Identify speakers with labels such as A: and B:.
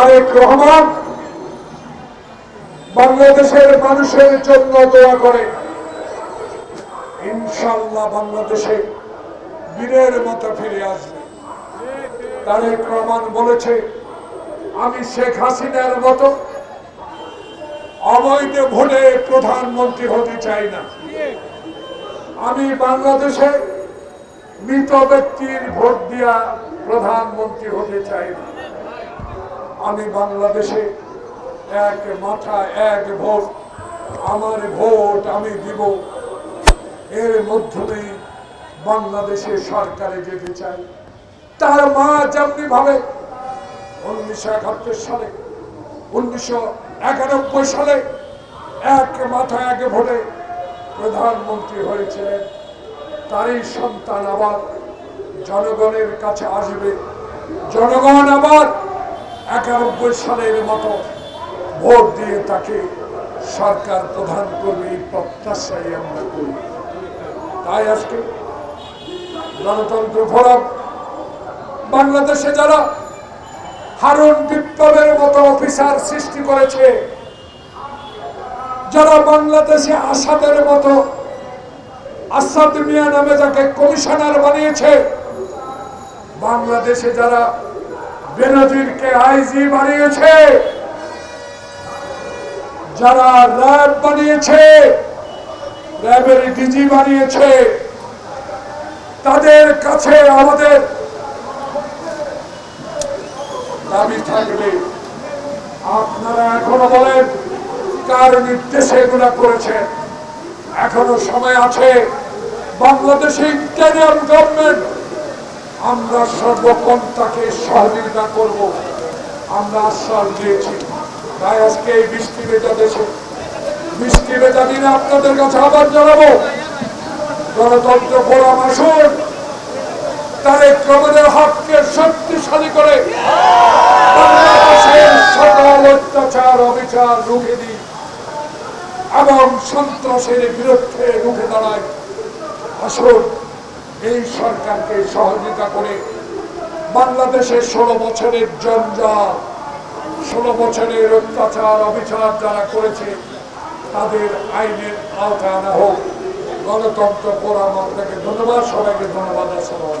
A: তারেক রহমান বাংলাদেশের মানুষের জন্য দোয়া করে। ইনশাল্লাহ বাংলাদেশে বীরের মতো ফিরে আসবে। তারেক রহমান বলেছে, আমি শেখ হাসিনার মতো অবৈধ ভোটে প্রধানমন্ত্রী হতে চাই না। আমি বাংলাদেশে মৃত ব্যক্তির ভোট দিয়া প্রধানমন্ত্রী হতে চাই না। আমি বাংলাদেশে এক মাথা, এক ভোট, আমার ভোট আমি দিব। এর মাধ্যমে বাংলাদেশে সরকারে যেতে চাই। তার মা যেমনি ভাবে, উনিশশো একাত্তর সালে, উনিশশো একানব্বই সালে এক মাথা, এক ভোটে প্রধানমন্ত্রী হয়েছিলেন। তারই সন্তান আবার জনগণের কাছে আসবে। জনগণ আবার একানব্বই সালের মতো ভোট দিয়ে তাকে সরকার প্রধান করবে এই প্রত্যাশাই আমরা করি। তাই আজকে গণতন্ত্র ফোরাম, বাংলাদেশে যারা হারুন বিপ্লবের মতো অফিসার সৃষ্টি করেছে, যারা বাংলাদেশে আসাদের মতো আসাদ মিয়া নামে যাকে কমিশনার বানিয়েছে, বাংলাদেশে যারা বেনজিরকে আইজি বানিয়েছে। যারা র্যাব বানিয়েছে, র্যাবের ডিজি বানিয়েছে, তাদের কাছে আমাদের দাবি থাকবে। আপনারা এখনও বলেন, কার নির্দেশে এগুলা করেছেন এখনও সময় আছে। বাংলাদেশে ইন্টারিয়াম গভর্নমেন্ট আমরা সর্বক্ষণ তাকে সহযোগিতা করব। আমরা আশ্বাস দিয়েছি। তাই আজকে এই বৃষ্টি ভেজা দেশে বৃষ্টি ভেজা দিনে আপনাদের কাছে আবার জানাব, গণতন্ত্র ফোরাম আসুন তারেক রহমানের হককে শক্তিশালী করে সকল অত্যাচার, অবিচার রুখে দিই এবং সন্ত্রাসের বিরুদ্ধে রুখে দাঁড়ায় আসুন। এই সরকারকে সহযোগিতা করে বাংলাদেশের ষোলো বছরের জঞ্জাল, ষোলো বছরের অত্যাচার, অবিচার যারা করেছে, তাদের আইনের আওতায় আনা হোক। গণতন্ত্র ফোরাম আপনাকে ধন্যবাদ, সবাইকে ধন্যবাদ, আসসালাম